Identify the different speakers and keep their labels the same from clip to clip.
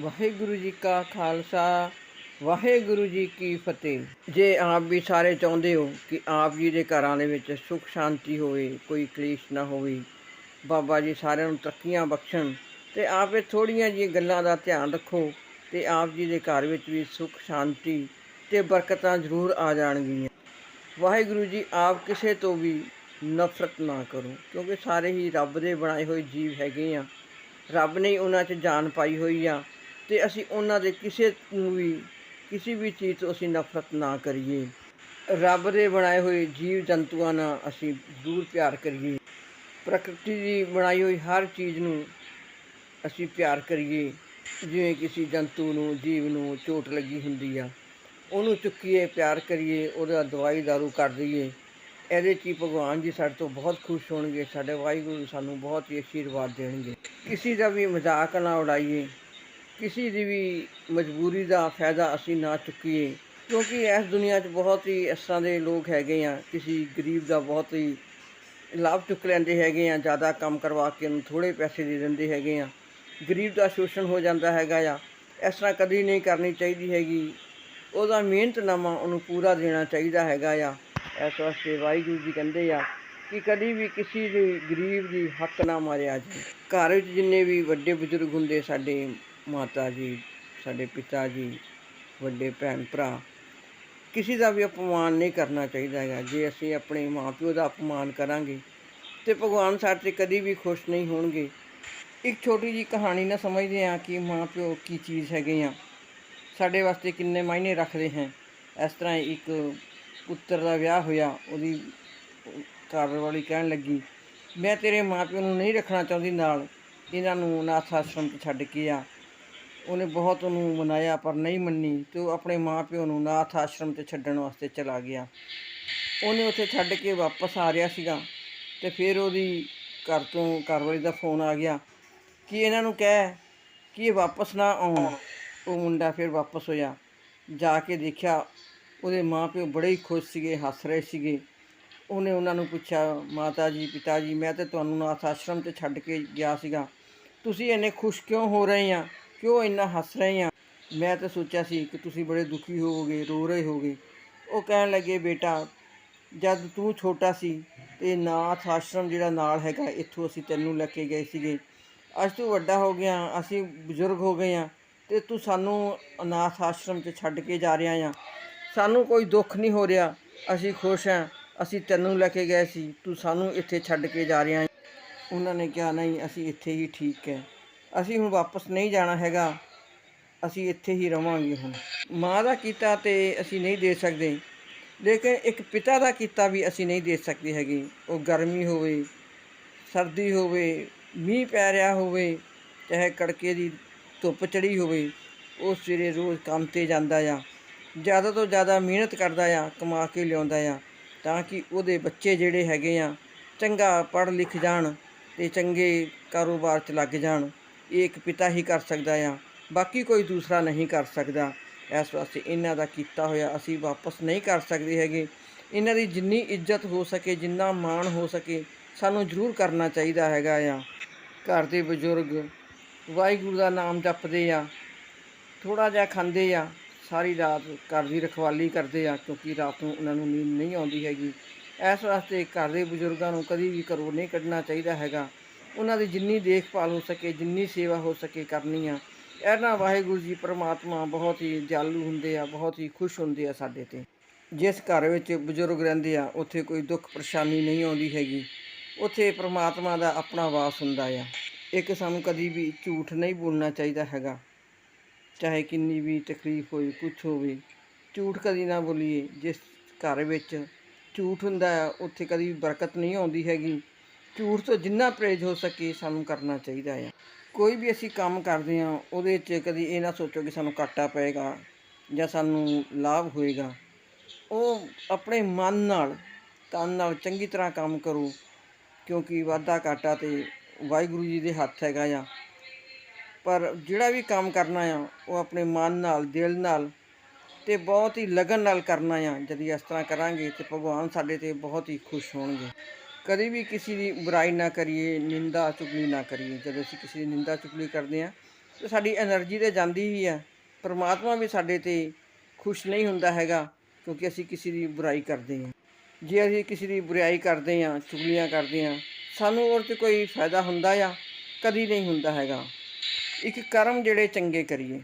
Speaker 1: ਵਾਹਿਗੁਰੂ ਜੀ ਕਾ ਖਾਲਸਾ, ਵਾਹਿਗੁਰੂ ਜੀ ਕੀ ਫਤਿਹ। ਜੇ ਆਪ ਵੀ ਸਾਰੇ ਚਾਹੁੰਦੇ ਹੋ ਕਿ ਆਪ ਜੀ ਦੇ ਘਰਾਂ ਦੇ ਵਿੱਚ ਸੁਖ ਸ਼ਾਂਤੀ ਹੋਵੇ, ਕੋਈ ਕਲੇਸ਼ ਨਾ ਹੋਵੇ, ਬਾਬਾ ਜੀ ਸਾਰਿਆਂ ਨੂੰ ਤਰੱਕੀਆਂ ਬਖਸ਼ਣ ਤੇ ਆਪ ਇਹ ਥੋੜੀਆਂ ਜਿਹੀਆਂ ਗੱਲਾਂ ਦਾ ਧਿਆਨ ਰੱਖੋ ਤੇ ਆਪ ਜੀ ਦੇ ਘਰ ਵਿੱਚ ਵੀ ਸੁਖ, ਸ਼ਾਂਤੀ ਤੇ ਬਰਕਤਾਂ ਜ਼ਰੂਰ ਆ ਜਾਣਗੀਆਂ। ਵਾਹਿਗੁਰੂ ਜੀ, ਆਪ ਕਿਸੇ ਤੋਂ ਵੀ ਨਫ਼ਰਤ ਨਾ ਕਰੋ, ਕਿਉਂਕਿ ਸਾਰੇ ਹੀ ਰੱਬ ਦੇ ਬਣਾਏ ਹੋਏ ਜੀਵ ਹੈਗੇ ਆ। ਰੱਬ ਨੇ ਉਹਨਾਂ 'ਚ ਜਾਨ ਪਾਈ ਹੋਈ ਆ। ਤੇ ਅਸੀਂ ਉਹਨਾਂ ਦੇ ਕਿਸੇ ਨੂੰ ਵੀ, ਕਿਸੇ ਵੀ ਚੀਜ਼ ਤੋਂ ਅਸੀਂ ਨਫ਼ਰਤ ਨਾ ਕਰੀਏ। ਰੱਬ ਦੇ ਬਣਾਏ ਹੋਏ ਜੀਵ ਜੰਤੂਆਂ ਨਾਲ ਅਸੀਂ ਦੂਰ ਪਿਆਰ ਕਰੀਏ। ਪ੍ਰਕਿਰਤੀ ਦੀ ਬਣਾਈ ਹੋਈ ਹਰ ਚੀਜ਼ ਨੂੰ ਅਸੀਂ ਪਿਆਰ ਕਰੀਏ। ਜਿਵੇਂ ਕਿਸੇ ਜੰਤੂ ਨੂੰ, ਜੀਵ ਨੂੰ ਚੋਟ ਲੱਗੀ ਹੁੰਦੀ ਆ, ਉਹਨੂੰ ਚੁੱਕੀਏ, ਪਿਆਰ ਕਰੀਏ, ਉਹਦਾ ਦਵਾਈ ਦਾਰੂ ਕਰ ਦਈਏ। ਇਹਦੇ 'ਚ ਹੀ ਭਗਵਾਨ ਜੀ ਸਾਡੇ ਤੋਂ ਬਹੁਤ ਖੁਸ਼ ਹੋਣਗੇ, ਸਾਡੇ ਵਾਹਿਗੁਰੂ ਸਾਨੂੰ ਬਹੁਤ ਹੀ ਆਸ਼ੀਰਵਾਦ ਦੇਣਗੇ। ਕਿਸੇ ਦਾ ਵੀ ਮਜ਼ਾਕ ਨਾ ਉਡਾਈਏ। ਕਿਸੇ ਦੀ ਵੀ ਮਜਬੂਰੀ ਦਾ ਫਾਇਦਾ ਅਸੀਂ ਨਾ ਚੁੱਕੀਏ, ਕਿਉਂਕਿ ਇਸ ਦੁਨੀਆ 'ਚ ਬਹੁਤ ਹੀ ਇਸ ਤਰ੍ਹਾਂ ਦੇ ਲੋਕ ਹੈਗੇ ਆ, ਕਿਸੇ ਗਰੀਬ ਦਾ ਬਹੁਤ ਹੀ ਲਾਭ ਚੁੱਕ ਲੈਂਦੇ ਹੈਗੇ ਆ, ਜ਼ਿਆਦਾ ਕੰਮ ਕਰਵਾ ਕੇ ਉਹਨੂੰ ਥੋੜੇ ਪੈਸੇ ਦੇ ਦਿੰਦੇ ਹੈਗੇ ਆ। ਗਰੀਬ ਦਾ ਸ਼ੋਸ਼ਣ ਹੋ ਜਾਂਦਾ ਹੈਗਾ ਆ, ਇਸ ਤਰ੍ਹਾਂ ਕਦੀ ਨਹੀਂ ਕਰਨੀ ਚਾਹੀਦੀ ਹੈਗੀ। ਉਹਦਾ ਮਿਹਨਤਨਾਮਾ ਉਹਨੂੰ ਪੂਰਾ ਦੇਣਾ ਚਾਹੀਦਾ ਹੈਗਾ ਆ। ਇਸ ਵਾਸਤੇ ਵਾਹਿਗੁਰੂ ਜੀ ਕਹਿੰਦੇ ਆ ਕਿ ਕਦੀ ਵੀ ਕਿਸੇ ਦੇ ਗਰੀਬ ਦੀ ਹੱਕ ਨਾ ਮਾਰਿਆ ਜਾਏ ਘਰ ਵਿੱਚ ਜਿੰਨੇ ਵੀ ਵੱਡੇ ਬਜ਼ੁਰਗ ਹੁੰਦੇ ਸਾਡੇ ਮਾਤਾ ਜੀ, ਸਾਡੇ ਪਿਤਾ ਜੀ, ਵੱਡੇ ਭੈਣ ਭਰਾ, ਕਿਸੇ ਦਾ ਵੀ ਅਪਮਾਨ ਨਹੀਂ ਕਰਨਾ ਚਾਹੀਦਾ ਹੈਗਾ। ਜੇ ਅਸੀਂ ਆਪਣੇ ਮਾਪਿਓ ਦਾ ਅਪਮਾਨ ਕਰਾਂਗੇ ਤੇ ਭਗਵਾਨ ਸਾਡੇ ਤੇ ਕਦੀ ਵੀ ਖੁਸ਼ ਨਹੀਂ ਹੋਣਗੇ। ਇੱਕ ਛੋਟੀ ਜੀ ਕਹਾਣੀ ਨਾ ਸਮਝਦੇ ਹਾਂ ਕਿ ਮਾਪਿਓ ਕੀ ਚੀਜ਼ ਹੈਗੇ ਆ। ਸਾਡੇ ਵਾਸਤੇ ਕਿੰਨੇ ਮਾਇਨੇ ਰੱਖਦੇ ਹਨ। ਇਸ ਤਰ੍ਹਾਂ ਇੱਕ ਪੁੱਤਰ ਦਾ ਵਿਆਹ ਹੋਇਆ, ਉਹਦੀ ਘਰ ਵਾਲੀ ਕਹਿਣ ਲੱਗੀ, ਮੈਂ ਤੇਰੇ ਮਾਪਿਓ ਨੂੰ ਨਹੀਂ ਰੱਖਣਾ ਚਾਹੁੰਦੀ ਨਾਲ। ਇਹਨਾਂ ਨੂੰ ਅਨਾਥ ਆਸ਼ਰਮ 'ਚ ਛੱਡ ਕੇ ਆ। ਉਹਨੇ ਬਹੁਤ ਉਹਨੂੰ ਮਨਾਇਆ ਪਰ ਨਹੀਂ ਮੰਨੀ ਤੇ ਉਹ ਆਪਣੇ ਮਾਪਿਓ ਨੂੰ ਨਾਥ ਆਸ਼ਰਮ 'ਤੇ ਛੱਡਣ ਵਾਸਤੇ ਚਲਾ ਗਿਆ। ਉਹਨੇ ਉੱਥੇ ਛੱਡ ਕੇ ਵਾਪਸ ਆ ਰਿਹਾ ਸੀਗਾ ਤੇ ਫਿਰ ਉਹਦੀ ਘਰ ਤੋਂ ਘਰਵਾਲੀ ਦਾ ਫੋਨ ਆ ਗਿਆ ਕਿ ਇਹਨਾਂ ਨੂੰ ਕਹਿ ਕਿ ਇਹ ਵਾਪਸ ਨਾ ਆਉਣ। ਉਹ ਮੁੰਡਾ ਫਿਰ ਵਾਪਸ ਹੋਇਆ। ਜਾ ਕੇ ਦੇਖਿਆ ਉਹਦੇ ਮਾਪਿਓ ਬੜੇ ਹੀ ਖੁਸ਼ ਸੀਗੇ, ਹੱਸ ਰਹੇ ਸੀਗੇ। ਉਹਨੇ ਉਹਨਾਂ ਨੂੰ ਪੁੱਛਿਆ, ਮਾਤਾ ਜੀ, ਪਿਤਾ ਜੀ, ਮੈਂ ਤੇ ਤੁਹਾਨੂੰ ਨਾਥ ਆਸ਼ਰਮ 'ਤੇ ਛੱਡ ਕੇ ਗਿਆ ਸੀਗਾ। ਤੁਸੀਂ ਇੰਨੇ ਖੁਸ਼ ਕਿਉਂ ਹੋ ਰਹੇ ਆ? ਕਿਉਂ ਇੰਨਾ ਹੱਸ ਰਹੇ ਆ? ਮੈਂ ਤਾਂ ਸੋਚਿਆ ਸੀ ਕਿ ਤੁਸੀਂ ਬੜੇ ਦੁਖੀ ਹੋਵੋਗੇ, ਰੋ ਰਹੇ ਹੋਗੇ ਉਹ ਕਹਿਣ ਲੱਗੇ, ਬੇਟਾ, ਜਦ ਤੂੰ ਛੋਟਾ ਸੀ, ਤੇ ਨਾਥ ਆਸ਼ਰਮ ਜਿਹੜਾ ਨਾਲ ਹੈਗਾ, ਇੱਥੋਂ ਅਸੀਂ ਤੈਨੂੰ ਲੈ ਕੇ ਗਏ ਸੀਗੇ। ਅੱਜ ਤੂੰ ਵੱਡਾ ਹੋ ਗਿਆ, ਅਸੀਂ ਬਜ਼ੁਰਗ ਹੋ ਗਏ ਆ, ਤੇ ਤੂੰ ਸਾਨੂੰ ਅਨਾਥ ਆਸ਼ਰਮ 'ਚ ਛੱਡ ਕੇ ਜਾ ਰਿਹਾ ਆ। ਸਾਨੂੰ ਕੋਈ ਦੁੱਖ ਨਹੀਂ ਹੋ ਰਿਹਾ। ਅਸੀਂ ਖੁਸ਼ ਹਾਂ ਅਸੀਂ ਤੈਨੂੰ ਲੈ ਕੇ ਗਏ ਸੀ, ਤੂੰ ਸਾਨੂੰ ਇੱਥੇ ਛੱਡ ਕੇ ਜਾ ਰਿਹਾ ਉਹਨਾਂ ਨੇ ਕਿਹਾ, ਨਹੀਂ, ਅਸੀਂ ਇੱਥੇ ਹੀ ਠੀਕ ਹੈ ਅਸੀਂ ਹੁਣ ਵਾਪਸ ਨਹੀਂ ਜਾਣਾ ਹੈਗਾ। ਅਸੀਂ ਇੱਥੇ ਹੀ ਰਵਾਂਗੇ ਹੁਣ। ਮਾਂ ਦਾ ਕੀਤਾ ਤੇ ਅਸੀਂ ਨਹੀਂ ਦੇ ਸਕਦੇ। ਲੇਕਿਨ ਇੱਕ ਪਿਤਾ ਦਾ ਕੀਤਾ ਵੀ ਅਸੀਂ ਨਹੀਂ ਦੇ ਸਕਦੇ ਹੈਗੇ। ਉਹ ਗਰਮੀ ਹੋਵੇ, ਸਰਦੀ ਹੋਵੇ, ਮੀਂਹ ਪੈ ਰਿਹਾ ਹੋਵੇ, ਚਾਹੇ ਕੜਕੇ ਦੀ ਧੁੱਪ ਚੜੀ ਹੋਵੇ, ਉਹ ਸਵੇਰੇ ਰੋਜ਼ ਕੰਮ ਤੇ ਜਾਂਦਾ ਆ। ਜ਼ਿਆਦਾ ਤੋਂ ਜ਼ਿਆਦਾ ਮਿਹਨਤ ਕਰਦਾ ਆ, ਕਮਾ ਕੇ ਲਿਆਉਂਦਾ ਆ, ਤਾਂ ਕਿ ਉਹਦੇ ਬੱਚੇ ਜਿਹੜੇ ਹੈਗੇ ਆ, ਚੰਗਾ ਪੜ੍ਹ ਲਿਖ ਜਾਣ ਤੇ ਚੰਗੇ ਕਾਰੋਬਾਰ 'ਚ ਲੱਗ ਜਾਣ। ਇਹ ਇੱਕ ਪਿਤਾ ਹੀ ਕਰ ਸਕਦਾ ਆ, ਬਾਕੀ ਕੋਈ ਦੂਸਰਾ ਨਹੀਂ ਕਰ ਸਕਦਾ। ਇਸ ਵਾਸਤੇ ਇਹਨਾਂ ਦਾ ਕੀਤਾ ਹੋਇਆ ਅਸੀਂ ਵਾਪਸ ਨਹੀਂ ਕਰ ਸਕਦੇ ਹੈਗੇ। ਇਹਨਾਂ ਦੀ ਜਿੰਨੀ ਇੱਜ਼ਤ ਹੋ ਸਕੇ, ਜਿੰਨਾ ਮਾਣ ਹੋ ਸਕੇ, ਸਾਨੂੰ ਜ਼ਰੂਰ ਕਰਨਾ ਚਾਹੀਦਾ ਹੈਗਾ ਆ। ਘਰ ਦੇ ਬਜ਼ੁਰਗ, ਵਾਹਿਗੁਰੂ ਦਾ ਨਾਮ ਜਪਦੇ ਆ ਥੋੜਾ ਜਿਹਾ ਖਾਂਦੇ ਆ, ਸਾਰੀ ਰਾਤ ਘਰ ਦੀ ਰਖਵਾਲੀ ਕਰਦੇ ਆ, ਕਿਉਂਕਿ ਰਾਤ ਨੂੰ ਉਹਨਾਂ ਨੂੰ ਨੀਂਦ ਨਹੀਂ ਆਉਂਦੀ ਹੈਗੀ। ਇਸ ਵਾਸਤੇ ਘਰ ਦੇ ਬਜ਼ੁਰਗਾਂ ਨੂੰ ਕਦੀ ਵੀ ਘਰੋਂ ਨਹੀਂ ਕੱਢਣਾ ਚਾਹੀਦਾ ਹੈਗਾ। ਉਹਨਾਂ ਦੀ ਜਿੰਨੀ ਦੇਖਭਾਲ ਹੋ ਸਕੇ, ਜਿੰਨੀ ਸੇਵਾ ਹੋ ਸਕੇ ਕਰਨੀ ਆ ਇਹਨਾਂ ਵਾਹਿਗੁਰੂ ਜੀ ਪ੍ਰਮਾਤਮਾ ਬਹੁਤ ਹੀ ਜਾਲੂ ਹੁੰਦੇ ਆ, ਬਹੁਤ ਹੀ ਖੁਸ਼ ਹੁੰਦੇ ਆ ਸਾਡੇ ਤੇ। ਜਿਸ ਘਰ ਵਿੱਚ ਬਜ਼ੁਰਗ ਰਹਿੰਦੇ ਆ, ਉੱਥੇ ਕੋਈ ਦੁੱਖ ਪਰੇਸ਼ਾਨੀ ਨਹੀਂ ਆਉਂਦੀ ਹੈਗੀ। ਉੱਥੇ ਪ੍ਰਮਾਤਮਾ ਦਾ ਆਪਣਾ ਵਾਸ ਹੁੰਦਾ ਆ। ਇੱਕ ਸਾਨੂੰ ਕਦੀ ਵੀ ਝੂਠ ਨਹੀਂ ਬੋਲਣਾ ਚਾਹੀਦਾ ਹੈਗਾ। ਚਾਹੇ ਕਿੰਨੀ ਵੀ ਤਕਲੀਫ ਹੋਵੇ ਕੁਝ ਹੋਵੇ, ਝੂਠ ਕਦੀ ਨਾ ਬੋਲੀਏ। ਜਿਸ ਘਰ ਵਿੱਚ ਝੂਠ ਹੁੰਦਾ ਆ, ਉੱਥੇ ਕਦੀ ਵੀ ਬਰਕਤ ਨਹੀਂ ਆਉਂਦੀ ਹੈਗੀ। ਝੂਠ ਤੋਂ ਜਿੰਨਾ ਪਰਹੇਜ਼ ਹੋ ਸਕੇ ਸਾਨੂੰ ਕਰਨਾ ਚਾਹੀਦਾ ਆ। ਕੋਈ ਵੀ ਅਸੀਂ ਕੰਮ ਕਰਦੇ ਆ ਉਹਦੇ 'ਚ ਕਦੀ ਇਹ ਨਾ ਸੋਚੋ ਕਿ ਸਾਨੂੰ ਘਾਟਾ ਪਏਗਾ ਜਾਂ ਸਾਨੂੰ ਲਾਭ ਹੋਏਗਾ। ਉਹ ਆਪਣੇ ਮਨ ਨਾਲ, ਤਨ ਨਾਲ ਚੰਗੀ ਤਰ੍ਹਾਂ ਕੰਮ ਕਰੋ, ਕਿਉਂਕਿ ਵਾਧਾ ਘਾਟਾ ਤੇ ਵਾਹਿਗੁਰੂ ਜੀ ਦੇ ਹੱਥ ਹੈਗਾ ਆ। ਪਰ ਜਿਹੜਾ ਵੀ ਕੰਮ ਕਰਨਾ ਆ, ਉਹ ਆਪਣੇ ਮਨ ਨਾਲ, ਦਿਲ ਨਾਲ ਤੇ ਬਹੁਤ ਹੀ ਲਗਨ ਨਾਲ ਕਰਨਾ ਆ। ਜਦ ਇਸ ਤਰ੍ਹਾਂ ਕਰਾਂਗੇ ਤੇ ਭਗਵਾਨ ਸਾਡੇ ਤੇ ਬਹੁਤ ਹੀ ਖੁਸ਼ ਹੋਣਗੇ। ਕਦੇ ਵੀ ਕਿਸੇ ਦੀ ਬੁਰਾਈ ਨਾ ਕਰੀਏ, ਨਿੰਦਾ ਚੁਗਲੀ ਨਾ ਕਰੀਏ। ਜਦੋਂ ਅਸੀਂ ਕਿਸੇ ਦੀ ਨਿੰਦਾ ਚੁਗਲੀ ਕਰਦੇ ਹਾਂ, ਤੇ ਸਾਡੀ એનર્ਜੀ ਤੇ ਜਾਂਦੀ ਹੀ ਆ। ਪਰਮਾਤਮਾ ਵੀ ਸਾਡੇ ਤੇ ਖੁਸ਼ ਨਹੀਂ ਹੁੰਦਾ ਹੈਗਾ, ਕਿਉਂਕਿ ਅਸੀਂ ਕਿਸੇ ਦੀ ਬੁਰਾਈ ਕਰਦੇ ਹਾਂ। ਜੇ ਅਸੀਂ ਕਿਸੇ ਦੀ ਬੁਰਾਈ ਕਰਦੇ ਹਾਂ, ਚੁਗਲੀਆਂ ਕਰਦੇ ਹਾਂ, ਸਾਨੂੰ ਉਹਦੇ ਤੇ ਕੋਈ ਫਾਇਦਾ ਹੁੰਦਾ ਆ? ਕਦੀ ਨਹੀਂ ਹੁੰਦਾ ਹੈਗਾ। ਇੱਕ ਕਰਮ ਜਿਹੜੇ ਚੰਗੇ ਕਰੀਏ,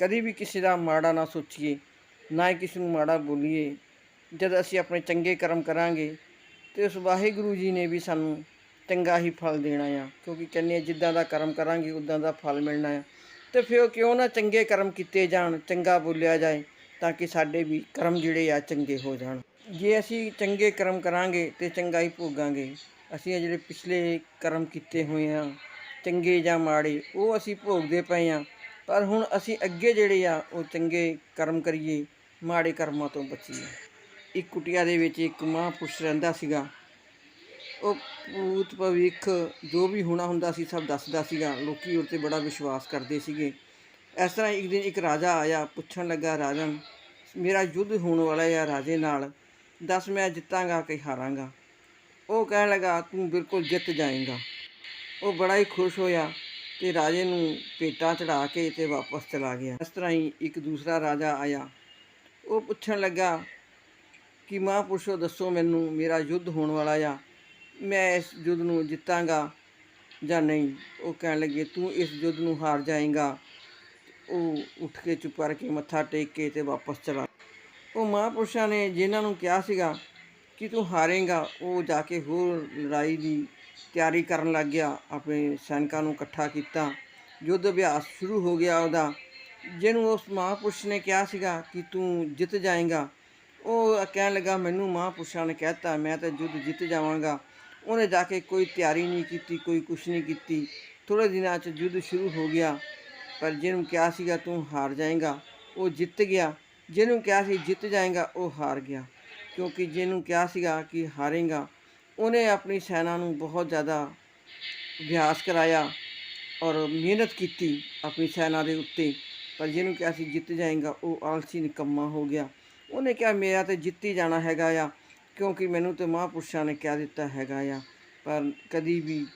Speaker 1: ਕਦੀ ਵੀ ਕਿਸੇ ਦਾ ਮਾੜਾ ਨਾ ਸੋਚੀਏ, ਨਾ ਹੀ ਕਿਸੇ ਨੂੰ ਮਾੜਾ ਬੋਲੀਏ। ਜਦ ਅਸੀਂ ਆਪਣੇ ਚੰਗੇ ਕਰਮ ਕਰਾਂਗੇ ਤੇ ਉਸ ਵਾਹਿਗੁਰੂ ਜੀ ਨੇ ਵੀ ਸਾਨੂੰ ਚੰਗਾ ਹੀ ਫਲ ਦੇਣਾ ਆ, ਕਿਉਂਕਿ ਕਹਿੰਦੇ ਆ, ਜਿੱਦਾਂ ਦਾ ਕਰਮ ਕਰਾਂਗੇ, ਉਦਾਂ ਦਾ ਫਲ ਮਿਲਣਾ ਆ। ਤੇ ਫਿਰ ਕਿਉਂ ਨਾ ਚੰਗੇ ਕਰਮ ਕੀਤੇ ਜਾਣ, ਚੰਗਾ ਬੋਲਿਆ ਜਾਏ, ਤਾਂ ਕਿ ਸਾਡੇ ਵੀ ਕਰਮ ਜਿਹੜੇ ਆ ਚੰਗੇ ਹੋ ਜਾਣ। ਜੇ ਅਸੀਂ ਚੰਗੇ ਕਰਮ ਕਰਾਂਗੇ ਤੇ ਚੰਗਾ ਹੀ ਭੋਗਾਂਗੇ, ਅਸੀਂ ਇਹ ਜਿਹੜੇ ਪਿਛਲੇ ਕਰਮ ਕੀਤੇ ਹੋਏ ਆ, ਚੰਗੇ ਜਾਂ ਮਾੜੇ, ਉਹ ਅਸੀਂ ਭੋਗਦੇ ਪਏ ਆ। ਪਰ ਹੁਣ ਅਸੀਂ ਅੱਗੇ ਜਿਹੜੇ ਆ, ਉਹ ਚੰਗੇ ਕਰਮ ਕਰੀਏ, ਮਾੜੇ ਕਰਮਾਂ ਤੋਂ ਬਚੀਏ। ਇੱਕ ਕੁਟਿਆ ਦੇ ਵਿੱਚ ਇੱਕ ਮਹਾਂਪੁਰਸ਼ ਰਹਿੰਦਾ ਸੀਗਾ। ਉਹ ਭੂਤ, ਭਵਿੱਖ ਜੋ ਵੀ ਹੋਣਾ ਹੁੰਦਾ ਸੀ ਸਭ ਦੱਸਦਾ ਸੀਗਾ। ਲੋਕੀ ਉਹ 'ਤੇ ਬੜਾ ਵਿਸ਼ਵਾਸ ਕਰਦੇ ਸੀਗੇ। ਇਸ ਤਰ੍ਹਾਂ ਇੱਕ ਦਿਨ ਇੱਕ ਰਾਜਾ ਆਇਆ, ਪੁੱਛਣ ਲੱਗਾ, ਰਾਜਨ, ਮੇਰਾ ਯੁੱਧ ਹੋਣ ਵਾਲਾ ਹੈ ਰਾਜੇ ਨਾਲ। ਦੱਸ ਮੈਂ ਜਿੱਤਾਂਗਾ ਕਿ ਹਾਰਾਂਗਾ? ਉਹ ਕਹਿਣ ਲੱਗਾ, ਤੂੰ ਬਿਲਕੁਲ ਜਿੱਤ ਜਾਏਗਾ। ਉਹ ਬੜਾ ਹੀ ਖੁਸ਼ ਹੋਇਆ ਤੇ ਰਾਜੇ ਨੂੰ ਭੇਟਾਂ ਚੜਾ ਕੇ ਤੇ ਵਾਪਸ ਚਲਾ ਗਿਆ। ਇਸ ਤਰ੍ਹਾਂ ਹੀ ਇੱਕ ਦੂਸਰਾ ਰਾਜਾ ਆਇਆ। ਉਹ ਪੁੱਛਣ ਲੱਗਾ ਕਿ ਮਹਾਂਪੁਰਸ਼ੋ ਦੱਸੋ ਮੈਨੂੰ ਮੇਰਾ ਯੁੱਧ ਹੋਣ ਵਾਲਾ ਆ, ਮੈਂ ਇਸ ਯੁੱਧ ਨੂੰ ਜਿੱਤਾਂਗਾ ਜਾਂ ਨਹੀਂ? ਉਹ ਕਹਿਣ ਲੱਗੇ, ਤੂੰ ਇਸ ਯੁੱਧ ਨੂੰ ਹਾਰ ਜਾਏਗਾ। ਉਹ ਉੱਠ ਕੇ ਚੁੱਪ ਕਰਕੇ ਮੱਥਾ ਟੇਕ ਕੇ ਤੇ ਵਾਪਸ ਚਲਾ ਉਹ ਮਹਾਂਪੁਰਸ਼ਾਂ ਨੇ ਜਿਨ੍ਹਾਂ ਨੂੰ ਕਿਹਾ ਸੀਗਾ ਕਿ ਤੂੰ ਹਾਰੇਗਾ, ਉਹ ਜਾ ਕੇ ਹੋਰ ਲੜਾਈ ਦੀ ਤਿਆਰੀ ਕਰਨ ਲੱਗ ਗਿਆ। ਆਪਣੇ ਸੈਨਿਕਾਂ ਨੂੰ ਇਕੱਠਾ ਕੀਤਾ। ਯੁੱਧ ਅਭਿਆਸ ਸ਼ੁਰੂ ਹੋ ਗਿਆ ਉਹਦਾ। ਜਿਹਨੂੰ ਉਸ ਮਹਾਂਪੁਰਸ਼ ਨੇ ਕਿਹਾ ਸੀਗਾ ਕਿ ਤੂੰ ਜਿੱਤ ਜਾਏਗਾ ਉਹ ਕਹਿਣ ਲੱਗਾ, ਮੈਨੂੰ ਮਹਾਂਪੁਰਸ਼ਾਂ ਨੇ ਕਹਿਤਾ, ਮੈਂ ਤਾਂ ਯੁੱਧ ਜਿੱਤ ਜਾਵਾਂਗਾ। ਉਹਨੇ ਜਾ ਕੇ ਕੋਈ ਤਿਆਰੀ ਨਹੀਂ ਕੀਤੀ, ਕੋਈ ਕੁਛ ਨਹੀਂ ਕੀਤੀ। ਥੋੜੇ ਦਿਨਾਂ 'ਚ ਯੁੱਧ ਸ਼ੁਰੂ ਹੋ ਗਿਆ। ਪਰ ਜਿਹਨੂੰ ਕਿਹਾ ਸੀਗਾ, ਤੂੰ ਹਾਰ ਜਾਏਗਾ। ਉਹ ਜਿੱਤ ਗਿਆ। ਜਿਹਨੂੰ ਕਿਹਾ ਸੀ, ਜਿੱਤ ਜਾਏਗਾ, ਉਹ ਹਾਰ ਗਿਆ। ਕਿਉਂਕਿ ਜਿਹਨੂੰ ਕਿਹਾ ਸੀਗਾ ਕਿ ਹਾਰੇਗਾ, ਉਹਨੇ ਆਪਣੀ ਸੈਨਾ ਨੂੰ ਬਹੁਤ ਜ਼ਿਆਦਾ ਅਭਿਆਸ ਕਰਾਇਆ ਔਰ ਮਿਹਨਤ ਕੀਤੀ ਆਪਣੀ ਸੈਨਾ ਦੇ ਉੱਤੇ। ਪਰ ਜਿਹਨੂੰ ਕਿਹਾ ਸੀ, ਜਿੱਤ ਜਾਏਗਾ, ਉਹ ਆਲਸੀ ਨਿਕੰਮਾ ਹੋ ਗਿਆ। ਉਹਨੇ ਕਿਹਾ, ਮੇਰਾ ਤੇ ਜਿੱਤ ਹੀ ਜਾਣਾ ਹੈਗਾ ਆ, ਕਿਉਂਕਿ ਮੈਨੂੰ ਤੇ ਮਹਾਂਪੁਰਸ਼ਾਂ ਨੇ ਕਹਿ ਦਿੱਤਾ ਹੈਗਾ ਆ। ਪਰ ਕਦੀ ਵੀ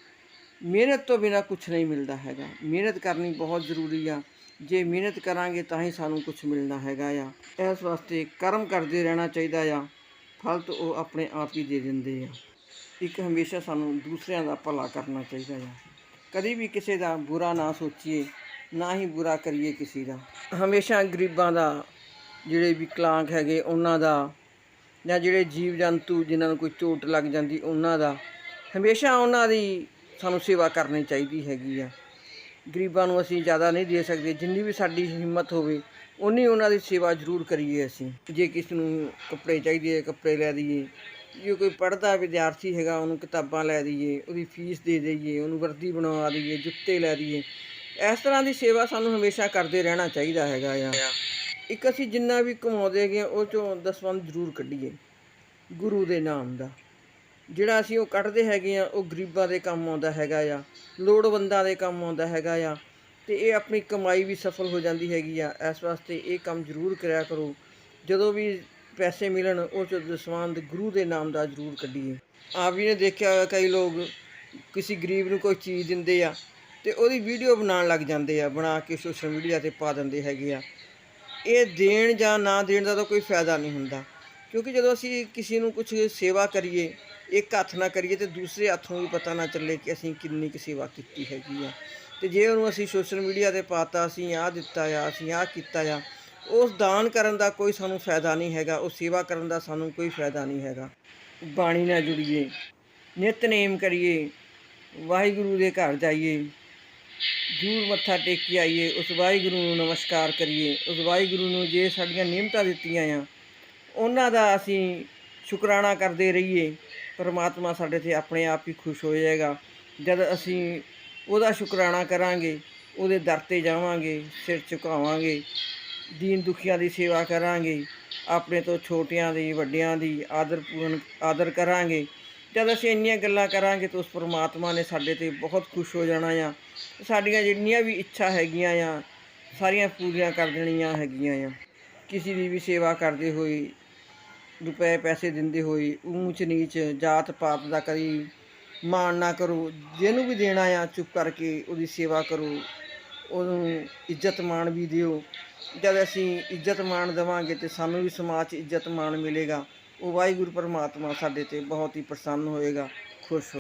Speaker 1: ਮਿਹਨਤ ਤੋਂ ਬਿਨਾ ਕੁਝ ਨਹੀਂ ਮਿਲਦਾ ਹੈਗਾ। ਮਿਹਨਤ ਕਰਨੀ ਬਹੁਤ ਜ਼ਰੂਰੀ ਆ। ਜੇ ਮਿਹਨਤ ਕਰਾਂਗੇ ਤਾਂ ਹੀ ਸਾਨੂੰ ਕੁਝ ਮਿਲਣਾ ਹੈਗਾ ਆ। ਇਸ ਵਾਸਤੇ ਕਰਮ ਕਰਦੇ ਰਹਿਣਾ ਚਾਹੀਦਾ ਆ। ਫਲ ਤਾਂ ਉਹ ਆਪਣੇ ਆਪ ਹੀ ਦੇ ਦਿੰਦੇ ਆ। ਇੱਕ ਹਮੇਸ਼ਾ ਸਾਨੂੰ ਦੂਸਰਿਆਂ ਦਾ ਭਲਾ ਕਰਨਾ ਚਾਹੀਦਾ ਆ। ਕਦੀ ਵੀ ਕਿਸੇ ਦਾ ਬੁਰਾ ਨਾ ਸੋਚੀਏ, ਨਾ ਹੀ ਬੁਰਾ ਕਰੀਏ ਕਿਸੇ ਦਾ। ਹਮੇਸ਼ਾ ਗਰੀਬਾਂ ਦਾ ਜਿਹੜੇ ਵਿਕਲਾਂਗ ਹੈਗੇ ਉਹਨਾਂ ਦਾ ਜਾਂ ਜਿਹੜੇ ਜੀਵ ਜੰਤੂ ਜਿਨ੍ਹਾਂ ਨੂੰ ਕੋਈ ਚੋਟ ਲੱਗ ਜਾਂਦੀ ਉਹਨਾਂ ਦਾ, ਹਮੇਸ਼ਾ ਉਹਨਾਂ ਦੀ ਸਾਨੂੰ ਸੇਵਾ ਕਰਨੀ ਚਾਹੀਦੀ ਹੈਗੀ ਆ। ਗਰੀਬਾਂ ਨੂੰ ਅਸੀਂ ਜ਼ਿਆਦਾ ਨਹੀਂ ਦੇ ਸਕਦੇ, ਜਿੰਨੀ ਵੀ ਸਾਡੀ ਹਿੰਮਤ ਹੋਵੇ ਉਨੀ ਉਹਨਾਂ ਦੀ ਸੇਵਾ ਜ਼ਰੂਰ ਕਰੀਏ ਅਸੀਂ। ਜੇ ਕਿਸ ਨੂੰ ਕੱਪੜੇ ਚਾਹੀਦੇ ਹੈ ਕੱਪੜੇ ਲੈ ਦਈਏ, ਜੇ ਕੋਈ ਪੜ੍ਹਦਾ ਵਿਦਿਆਰਥੀ ਹੈਗਾ, ਉਹਨੂੰ ਕਿਤਾਬਾਂ ਲੈ ਦਈਏ, ਉਹਦੀ ਫੀਸ ਦੇ ਦਈਏ, ਉਹਨੂੰ ਵਰਦੀ ਬਣਵਾ ਦਈਏ, ਜੁੱਤੇ ਲੈ ਦਈਏ, ਇਸ ਤਰ੍ਹਾਂ ਦੀ ਸੇਵਾ ਸਾਨੂੰ ਹਮੇਸ਼ਾ ਕਰਦੇ ਰਹਿਣਾ ਚਾਹੀਦਾ ਹੈਗਾ ਆ। ਇੱਕ ਅਸੀਂ ਜਿੰਨਾ ਵੀ ਕਮਾਉਂਦੇ ਹੈਗੇ ਹਾਂ, ਉਹ ਚੋਂ ਦਸਵੰਧ ਜ਼ਰੂਰ ਕੱਢੀਏ ਗੁਰੂ ਦੇ ਨਾਮ ਦਾ। ਜਿਹੜਾ ਅਸੀਂ ਉਹ ਕੱਢਦੇ ਹੈਗੇ ਆ ਉਹ ਗਰੀਬਾਂ ਦੇ ਕੰਮ ਆਉਂਦਾ ਹੈਗਾ ਆ ਲੋੜਵੰਦਾਂ ਦੇ ਕੰਮ ਆਉਂਦਾ ਹੈਗਾ ਆ ਤੇ ਇਹ ਆਪਣੀ ਕਮਾਈ ਵੀ ਸਫਲ ਹੋ ਜਾਂਦੀ ਹੈਗੀ ਆ। ਇਸ ਵਾਸਤੇ ਇਹ ਕੰਮ ਜ਼ਰੂਰ ਕਰਿਆ ਕਰੋ। ਜਦੋਂ ਵੀ ਪੈਸੇ ਮਿਲਣ ਉਹ ਚੋਂ ਦਸਵੰਧ ਗੁਰੂ ਦੇ ਨਾਮ ਦਾ ਜ਼ਰੂਰ ਕੱਢੀਏ। ਆਪ ਜੀ ਨੇ ਦੇਖਿਆ ਹੋਇਆ ਕਈ ਲੋਕ ਕਿਸੇ ਗਰੀਬ ਨੂੰ ਕੋਈ ਚੀਜ਼ ਦਿੰਦੇ ਆ ਤੇ ਉਹਦੀ ਵੀਡੀਓ ਬਣਾਉਣ ਲੱਗ ਜਾਂਦੇ ਆ ਬਣਾ ਕੇ ਸੋਸ਼ਲ ਮੀਡੀਆ ਤੇ ਪਾ ਦਿੰਦੇ ਹੈਗੇ ਆ। ਇਹ ਦੇਣ ਜਾਂ ਨਾ ਦੇਣ ਦਾ ਤਾਂ ਕੋਈ ਫਾਇਦਾ ਨਹੀਂ ਹੁੰਦਾ। ਕਿਉਂਕਿ ਜਦੋਂ ਅਸੀਂ ਕਿਸੇ ਨੂੰ ਕੁਝ ਸੇਵਾ ਕਰੀਏ, ਇੱਕ ਹੱਥ ਨਾਲ ਕਰੀਏ ਤੇ ਦੂਸਰੇ ਹੱਥ ਨੂੰ ਵੀ ਪਤਾ ਨਾ ਚੱਲੇ ਕਿ ਅਸੀਂ ਕਿੰਨੀ ਕੁ ਸੇਵਾ ਕੀਤੀ ਹੈਗੀ ਆ। ਤੇ ਜੇ ਉਹਨੂੰ ਅਸੀਂ ਸੋਸ਼ਲ ਮੀਡੀਆ ਤੇ ਪਾਤਾ, ਅਸੀਂ ਆਹ ਦਿੱਤਾ ਆ, ਅਸੀਂ ਆਹ ਕੀਤਾ ਆ, ਉਸ ਦਾਨ ਕਰਨ ਦਾ ਕੋਈ ਸਾਨੂੰ ਫਾਇਦਾ ਨਹੀਂ ਹੈਗਾ ਉਹ ਸੇਵਾ ਕਰਨ ਦਾ ਸਾਨੂੰ ਕੋਈ ਫਾਇਦਾ ਨਹੀਂ ਹੈਗਾ। ਬਾਣੀ ਨਾਲ ਜੁੜੀਏ, ਨਿਤਨੇਮ ਕਰੀਏ, ਵਾਹਿਗੁਰੂ ਦੇ ਘਰ ਜਾਈਏ ਜੂਰ ਮੱਥਾ ਟੇਕ ਕੇ ਆਈਏ, ਉਸ ਵਾਹਿਗੁਰੂ ਨੂੰ ਨਮਸਕਾਰ ਕਰੀਏ। ਉਸ ਵਾਹਿਗੁਰੂ ਨੂੰ ਜੇ ਸਾਡੀਆਂ ਨਿਯਮਤਾਂ ਦਿੱਤੀਆਂ ਆ, ਉਹਨਾਂ ਦਾ ਅਸੀਂ ਸ਼ੁਕਰਾਨਾ ਕਰਦੇ ਰਹੀਏ। ਪਰਮਾਤਮਾ ਸਾਡੇ ਤੇ ਆਪਣੇ ਆਪ ਹੀ ਖੁਸ਼ ਹੋ ਜਾਏਗਾ। ਜਦ ਅਸੀਂ ਉਹਦਾ ਸ਼ੁਕਰਾਨਾ ਕਰਾਂਗੇ, ਉਹਦੇ ਦਰ ਤੇ ਜਾਵਾਂਗੇ, ਸਿਰ ਝੁਕਾਵਾਂਗੇ, ਦੀਨ ਦੁਖੀਆਂ ਦੀ ਸੇਵਾ ਕਰਾਂਗੇ, ਆਪਣੇ ਤੋਂ ਛੋਟਿਆਂ ਦੀ, ਵੱਡਿਆਂ ਦੀ ਆਦਰ ਪੂਰਨ, ਆਦਰ ਕਰਾਂਗੇ ਜਦ ਅਸੀਂ ਇੰਨੀਆਂ ਗੱਲਾਂ ਕਰਾਂਗੇ ਤਾਂ ਉਸ ਪਰਮਾਤਮਾ ਨੇ ਸਾਡੇ ਤੇ ਬਹੁਤ ਖੁਸ਼ ਹੋ ਜਾਣਾ ਆ। ਸਾਡੀਆਂ ਜਿੰਨੀਆਂ ਵੀ ਇੱਛਾ ਹੈਗੀਆਂ ਆ, ਸਾਰੀਆਂ ਪੂਰੀਆਂ ਕਰ ਦੇਣੀਆਂ ਹੈਗੀਆਂ ਆ। ਕਿਸੇ ਦੀ ਵੀ ਸੇਵਾ ਕਰਦੇ ਹੋਏ, ਰੁਪਏ ਪੈਸੇ ਦਿੰਦੇ ਹੋਏ, ਊਂਚ ਨੀਚ, ਜਾਤ ਪਾਤ ਦਾ ਕਦੀ ਮਾਣ ਨਾ ਕਰੋ, ਜਿਹਨੂੰ ਵੀ ਦੇਣਾ ਆ, ਚੁੱਪ ਕਰਕੇ ਉਹਦੀ ਸੇਵਾ ਕਰੋ, ਉਹਨੂੰ ਇੱਜ਼ਤ ਮਾਣ ਵੀ ਦਿਓ। ਜਦ ਅਸੀਂ ਇੱਜ਼ਤ ਮਾਣ ਦੇਵਾਂਗੇ ਤੇ ਸਾਨੂੰ ਵੀ ਸਮਾਜ 'ਚ ਇੱਜ਼ਤ ਮਾਣ ਮਿਲੇਗਾ। ਉਹ ਵਾਹਿਗੁਰੂ ਪਰਮਾਤਮਾ ਸਾਡੇ ਤੇ ਬਹੁਤ ਹੀ ਪ੍ਰਸੰਨ ਹੋਏਗਾ ਖੁਸ਼ ਹੋ